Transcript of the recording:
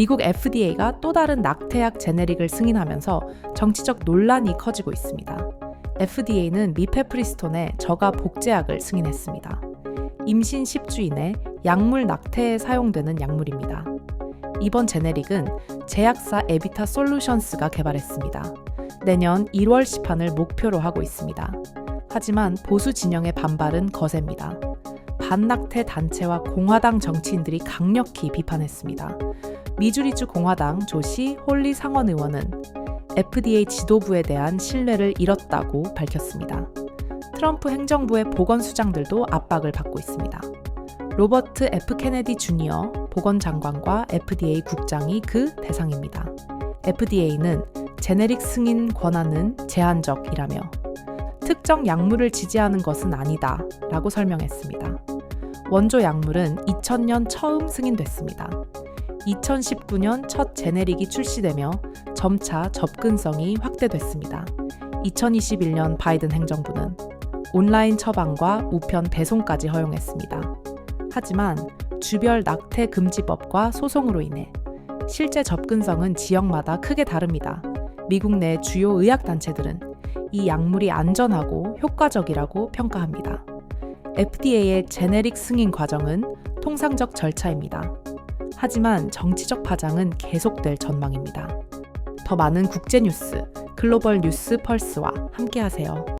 미국 FDA가 또 다른 낙태약 제네릭을 승인하면서 정치적 논란이 커지고 있습니다. FDA는 미페프리스톤의 저가 복제약을 승인했습니다. 임신 10주인의 약물 낙태에 사용되는 약물입니다. 이번 제네릭은 제약사 에비타 솔루션스가 개발했습니다. 내년 1월 시판을 목표로 하고 있습니다. 하지만 보수 진영의 반발은 거셉니다. 반낙태 단체와 공화당 정치인들이 강력히 비판했습니다. 미주리주 공화당 조시 홀리 상원 의원은 FDA 지도부에 대한 신뢰를 잃었다고 밝혔습니다. 트럼프 행정부의 보건수장들도 압박을 받고 있습니다. 로버트 F 케네디 주니어 보건장관과 FDA 국장이 그 대상입니다. FDA는 제네릭 승인 권한은 제한적이라며 특정 약물을 지지하는 것은 아니다 라고 설명했습니다. 원조 약물은 2000년 처음 승인됐습니다. 2019년 첫 제네릭이 출시되며 점차 접근성이 확대됐습니다. 2021년 바이든 행정부는 온라인 처방과 우편 배송까지 허용했습니다. 하지만 주별 낙태 금지법과 소송으로 인해 실제 접근성은 지역마다 크게 다릅니다. 미국 내 주요 의학단체들은 이 약물이 안전하고 효과적이라고 평가합니다. FDA의 제네릭 승인 과정은 통상적 절차입니다. 하지만 정치적 파장은 계속될 전망입니다. 더 많은 국제 뉴스, 글로벌 뉴스 펄스와 함께하세요.